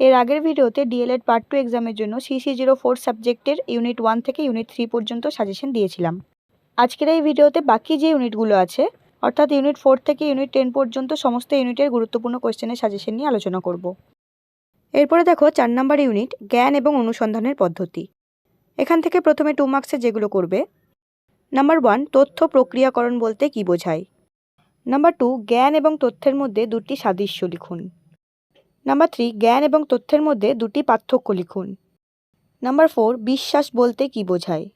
এর আগের ভিডিওতে ডিএলএড পার্ট টু এক্সামের জন্য সিসি জিরো ফোর সাবজেক্টের ইউনিট ওয়ান থেকে ইউনিট থ্রি পর্যন্ত সাজেশন দিয়েছিলাম। আজকের এই ভিডিওতে বাকি যে ইউনিটগুলো আছে, অর্থাৎ ইউনিট ফোর থেকে ইউনিট টেন পর্যন্ত সমস্ত ইউনিটের গুরুত্বপূর্ণ কোয়েশ্চেনের সাজেশন নিয়ে আলোচনা করব। এরপরে দেখো চার নম্বর ইউনিট জ্ঞান এবং অনুসন্ধানের পদ্ধতি। এখান থেকে প্রথমে টু মার্কসে যেগুলো করবে। নাম্বার ওয়ান তথ্য প্রক্রিয়াকরণ বলতে কী বোঝায়? নাম্বার টু জ্ঞান এবং তথ্যের মধ্যে দুটি সাদৃশ্য লিখুন। নাম্বার থ্রি জ্ঞান এবং তথ্যের মধ্যে দুটি পার্থক্য লিখুন। নাম্বার ফোর বিশ্বাস বলতে কী বোঝায়?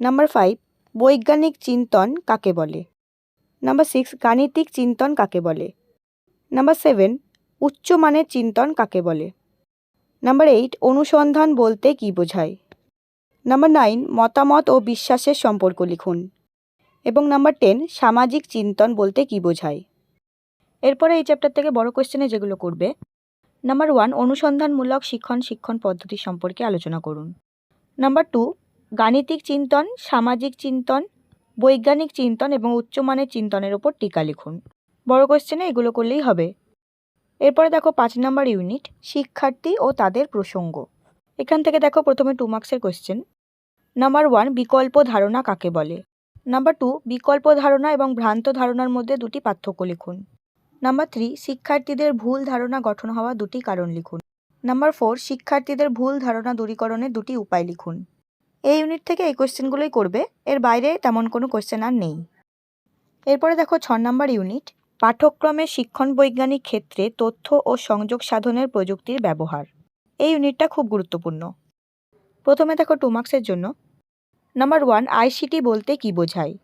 নাম্বার ফাইভ বৈজ্ঞানিক চিন্তন কাকে বলে? নাম্বার সিক্স গাণিতিক চিন্তন কাকে বলে? নাম্বার সেভেন উচ্চমানের চিন্তন কাকে বলে? নাম্বার এইট অনুসন্ধান বলতে কী বোঝায়? নাম্বার নাইন মতামত ও বিশ্বাসের সম্পর্ক লিখুন। এবং নাম্বার টেন সামাজিক চিন্তন বলতে কী বোঝায়? এরপরে এই চ্যাপ্টার থেকে বড় কোয়েশ্চেনে যেগুলো করবে নাম্বার ওয়ান অনুসন্ধানমূলক শিক্ষণ শিক্ষণ পদ্ধতি সম্পর্কে আলোচনা করুন। নাম্বার টু গাণিতিক চিন্তন, সামাজিক চিন্তন, বৈজ্ঞানিক চিন্তন এবং উচ্চমানের চিন্তনের ওপর টিকা লিখুন। বড় কোশ্চেনে এগুলো করলেই হবে। এরপরে দেখো পাঁচ নাম্বার ইউনিট শিক্ষার্থী ও তাদের প্রসঙ্গ। এখান থেকে দেখো প্রথমে টু মার্কসের কোশ্চেন নাম্বার ওয়ান বিকল্প ধারণা কাকে বলে? নাম্বার টু বিকল্প ধারণা এবং ভ্রান্ত ধারণার মধ্যে দুটি পার্থক্য লিখুন। নাম্বার থ্রি শিক্ষার্থীদের ভুল ধারণা গঠন হওয়া দুটি কারণ লিখুন। নাম্বার ফোর শিক্ষার্থীদের ভুল ধারণা দূরীকরণের দুটি উপায় লিখুন। এই ইউনিট থেকে এই কোয়েশ্চেনগুলোই করবে, এর বাইরে তেমন কোনো কোয়েশ্চেন আর নেই। এরপরে দেখো ছ নম্বর ইউনিট পাঠ্যক্রমে শিক্ষণ বৈজ্ঞানিক ক্ষেত্রে তথ্য ও সংযোগ সাধনের প্রযুক্তির ব্যবহার। এই ইউনিটটা খুব গুরুত্বপূর্ণ। প্রথমে দেখো টু মার্কসের জন্য। নাম্বার ওয়ান আইসিটি বলতে কী বোঝায়?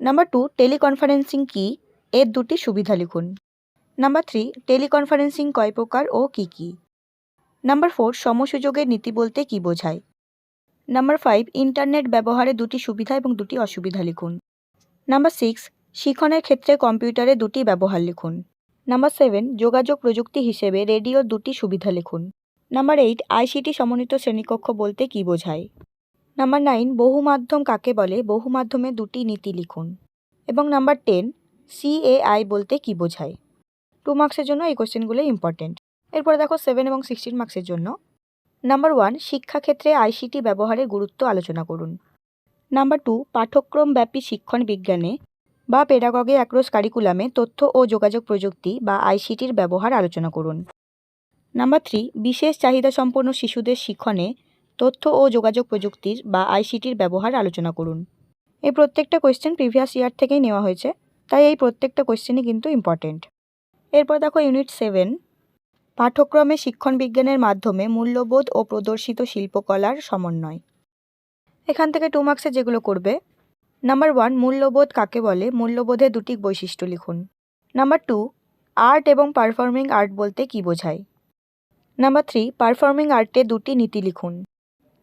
নাম্বার টু টেলিকনফারেন্সিং কি? এর দুটি সুবিধা লিখুন। নাম্বার থ্রি টেলিকনফারেন্সিং কয় প্রকার ও কী কী? নাম্বার ফোর সমসুযোগের নীতি বলতে কী বোঝায়? নাম্বার ফাইভ ইন্টারনেট ব্যবহারে দুটি সুবিধা এবং দুটি অসুবিধা লিখুন। নাম্বার সিক্স শিখনের ক্ষেত্রে কম্পিউটারে দুটি ব্যবহার লিখুন। নাম্বার সেভেন যোগাযোগ প্রযুক্তি হিসেবে রেডিওর দুটি সুবিধা লিখুন। নাম্বার এইট আইসিটি সমন্বিত শ্রেণীকক্ষ বলতে কী বোঝায়? নাম্বার নাইন বহুমাধ্যম কাকে বলে? বহুমাধ্যমে দুটি নীতি লিখুন। এবং নাম্বার টেন সিএআই বলতে কী বোঝায়? টু মার্কসের জন্য এই কোশ্চেনগুলো ইম্পর্টেন্ট এরপরে দেখো সেভেন এবং সিক্সটিন মার্কসের জন্য। নাম্বার ওয়ান শিক্ষাক্ষেত্রে আইসিটি ব্যবহারের গুরুত্ব আলোচনা করুন। নাম্বার টু পাঠ্যক্রমব্যাপী শিক্ষণ বিজ্ঞানে বা পেডাগগে অ্যাক্রোস কারিকুলামে তথ্য ও যোগাযোগ প্রযুক্তি বা আইসিটির ব্যবহার আলোচনা করুন। নাম্বার থ্রি বিশেষ চাহিদা সম্পন্ন শিশুদের শিক্ষণে তথ্য ও যোগাযোগ প্রযুক্তির বা আইসিটির ব্যবহার আলোচনা করুন। এই প্রত্যেকটা কোয়েশ্চেন প্রিভিয়াস ইয়ার থেকেই নেওয়া হয়েছে, তাই এই প্রত্যেকটা কোয়েশ্চেনই কিন্তু ইম্পর্টেন্ট এরপর দেখো ইউনিট সেভেন পাঠ্যক্রমে শিক্ষণ বিজ্ঞানের মাধ্যমে মূল্যবোধ ও প্রদর্শিত শিল্পকলার সমন্বয়। এখান থেকে টু মার্কসে যেগুলো করবে। নাম্বার ওয়ান মূল্যবোধ কাকে বলে? মূল্যবোধের দুটি বৈশিষ্ট্য লিখুন। নাম্বার টু আর্ট এবং পারফর্মিং আর্ট বলতে কী বোঝায়? নাম্বার থ্রি পারফর্মিং আর্টে দুটি নীতি লিখুন।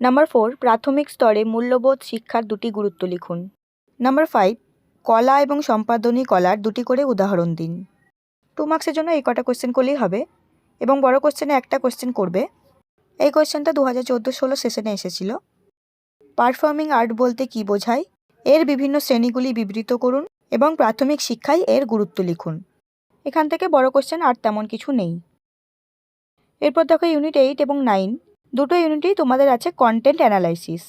নাম্বার ফোর প্রাথমিক স্তরে মূল্যবোধ শিক্ষার দুটি গুরুত্ব লিখুন। নাম্বার ফাইভ কলা এবং সম্পাদনী কলার দুটি করে উদাহরণ দিন। টু মার্কসের জন্য এই কটা কোয়েশ্চেন করলেই হবে। এবং বড় কোশ্চেনে একটা কোয়েশ্চেন করবে। এই কোশ্চেনটা দু হাজার চোদ্দ ষোলো সেশনে এসেছিল। পারফর্মিং আর্ট বলতে কী বোঝায়? এর বিভিন্ন শ্রেণীগুলি বিবৃত করুন এবং প্রাথমিক শিক্ষায় এর গুরুত্ব লিখুন। এখান থেকে বড় কোশ্চেন আর তেমন কিছু নেই। এরপর দেখো ইউনিট এইট এবং নাইন দুটো ইউনিটেই তোমাদের আছে কন্টেন্ট অ্যানালাইসিস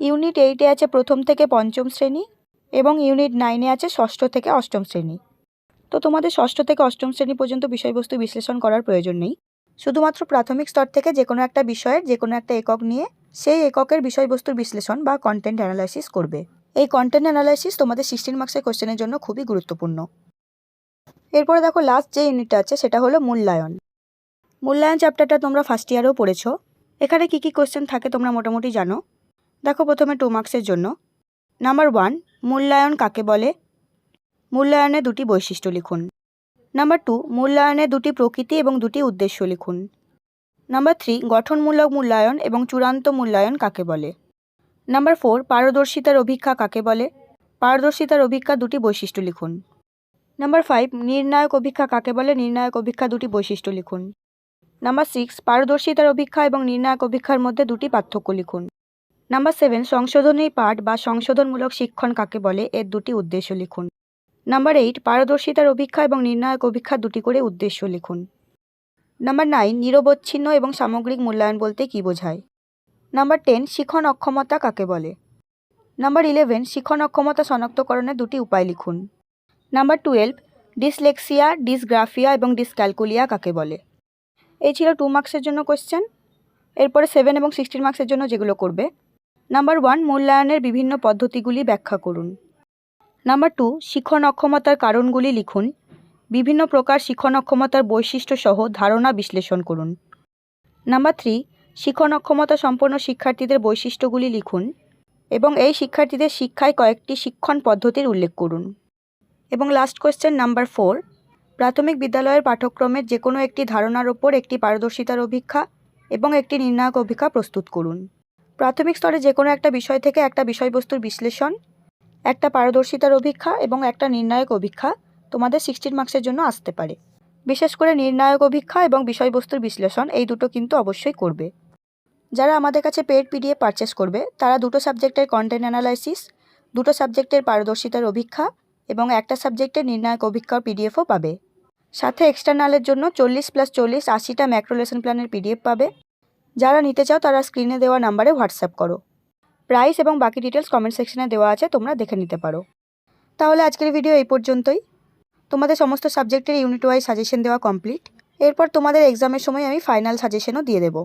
ইউনিট এইটে আছে প্রথম থেকে পঞ্চম শ্রেণি এবং ইউনিট নাইনে আছে ষষ্ঠ থেকে অষ্টম শ্রেণি। তো তোমাদের ষষ্ঠ থেকে অষ্টম শ্রেণি পর্যন্ত বিষয়বস্তু বিশ্লেষণ করার প্রয়োজন নেই। শুধুমাত্র প্রাথমিক স্তর থেকে যে কোনো একটা বিষয়ের যে কোনো একটা একক নিয়ে সেই এককের বিষয়বস্তুর বিশ্লেষণ বা কন্টেন্ট অ্যানালাইসিস করবে। এই কন্টেন্ট অ্যানালাইসিস তোমাদের সিক্সটিন মার্কসের কোশ্চেনের জন্য খুবই গুরুত্বপূর্ণ। এরপরে দেখো লাস্ট যে ইউনিটটা আছে সেটা হলো মূল্যায়ন। মূল্যায়ন চ্যাপ্টারটা তোমরা ফার্স্ট ইয়ারেও পড়েছো। এখানে কী কী কোশ্চেন থাকে তোমরা মোটামুটি জানো। দেখো প্রথমে টু মার্কসের জন্য। নাম্বার ওয়ান মূল্যায়ন কাকে বলে? মূল্যায়নে দুটি বৈশিষ্ট্য লিখুন। নাম্বার টু মূল্যায়নে দুটি প্রকৃতি এবং দুটি উদ্দেশ্য লিখুন। নাম্বার থ্রি গঠনমূলক মূল্যায়ন এবং চূড়ান্ত মূল্যায়ন কাকে বলে? নাম্বার ফোর পারদর্শিতার অভিক্ষা কাকে বলে? পারদর্শিতার অভিক্ষা দুটি বৈশিষ্ট্য লিখুন। নাম্বার ফাইভ নির্ণায়ক অভিক্ষা কাকে বলে? নির্ণায়ক অভিক্ষা দুটি বৈশিষ্ট্য লিখুন। নাম্বার সিক্স পারদর্শিতার অভিক্ষা এবং নির্ণায়ক অভিক্ষার মধ্যে দুটি পার্থক্য লিখুন। নাম্বার সেভেন সংশোধনী পাঠ বা সংশোধনমূলক শিক্ষণ কাকে বলে? এর দুটি উদ্দেশ্য লিখুন। নাম্বার এইট পারদর্শিতার অভিক্ষা এবং নির্ণায়ক অভিক্ষা দুটি করে উদ্দেশ্য লিখুন। নাম্বার নাইন নিরবচ্ছিন্ন এবং সামগ্রিক মূল্যায়ন বলতে কী বোঝায়? নাম্বার টেন শিখন অক্ষমতা কাকে বলে? নাম্বার ইলেভেন শিখন অক্ষমতা শনাক্তকরণের দুটি উপায় লিখুন। নাম্বার টুয়েলভ ডিসলেক্সিয়া, ডিসগ্রাফিয়া এবং ডিসক্যালকুলিয়া কাকে বলে? এই ছিল টু মার্কসের জন্য কোয়েশ্চেন এরপরে সেভেন এবং সিক্সটিন মার্কসের জন্য যেগুলো করবে। নাম্বার ওয়ান মূল্যায়নের বিভিন্ন পদ্ধতিগুলি ব্যাখ্যা করুন। নাম্বার টু শিক্ষণ অক্ষমতার কারণগুলি লিখুন। বিভিন্ন প্রকার শিখন অক্ষমতার বৈশিষ্ট্য সহ ধারণা বিশ্লেষণ করুন। নাম্বার থ্রি শিক্ষণ অক্ষমতা সম্পন্ন শিক্ষার্থীদের বৈশিষ্ট্যগুলি লিখুন এবং এই শিক্ষার্থীদের শিক্ষায় কয়েকটি শিক্ষণ পদ্ধতির উল্লেখ করুন। এবং লাস্ট কোয়েশ্চেন নাম্বার ফোর প্রাথমিক বিদ্যালয়ের পাঠ্যক্রমের যে কোনো একটি ধারণার ওপর একটি পারদর্শিতার অভিক্ষা এবং একটি নির্ণায়ক অভিক্ষা প্রস্তুত করুন। প্রাথমিক স্তরে যে কোনো একটা বিষয় থেকে একটা বিষয়বস্তুর বিশ্লেষণ একটা পারদর্শিতার অভিক্ষা এবং একটা নির্ণায়ক অভিক্ষা তোমাদের সিক্সটিন মার্কসের জন্য আসতে পারে। বিশেষ করে নির্ণায়ক অভিক্ষা এবং বিষয়বস্তুর বিশ্লেষণ এই দুটো কিন্তু অবশ্যই করবে। যারা আমাদের কাছে পেড পিডিএফ পারচেস করবে, তারা দুটো সাবজেক্টের কন্টেন্ট অ্যানালাইসিস দুটো সাবজেক্টের পারদর্শিতার অভিক্ষা এবং একটা সাবজেক্টের নির্ণায়ক অভিক্ষার পিডিএফও পাবে। সাথে এক্সটার্নালের জন্য চল্লিশ প্লাস চল্লিশ আশিটা ম্যাক্রোলেশন প্ল্যানের পিডিএফ পাবে। যারা নিতে চাও তারা স্ক্রিনে দেওয়া নাম্বারে হোয়াটসঅ্যাপ করো। প্রাইস এবং বাকি ডিটেলস কমেন্ট সেকশনে দেওয়া আছে, তোমরা দেখে নিতে পারো। তাহলে আজকের ভিডিও এই পর্যন্তই। তোমাদের সমস্ত সাবজেক্টের ইউনিট ওয়াইজ সাজেশন দেওয়া কমপ্লিট এরপর তোমাদের এক্সামের সময় আমি ফাইনাল সাজেশনও দিয়ে দেবো।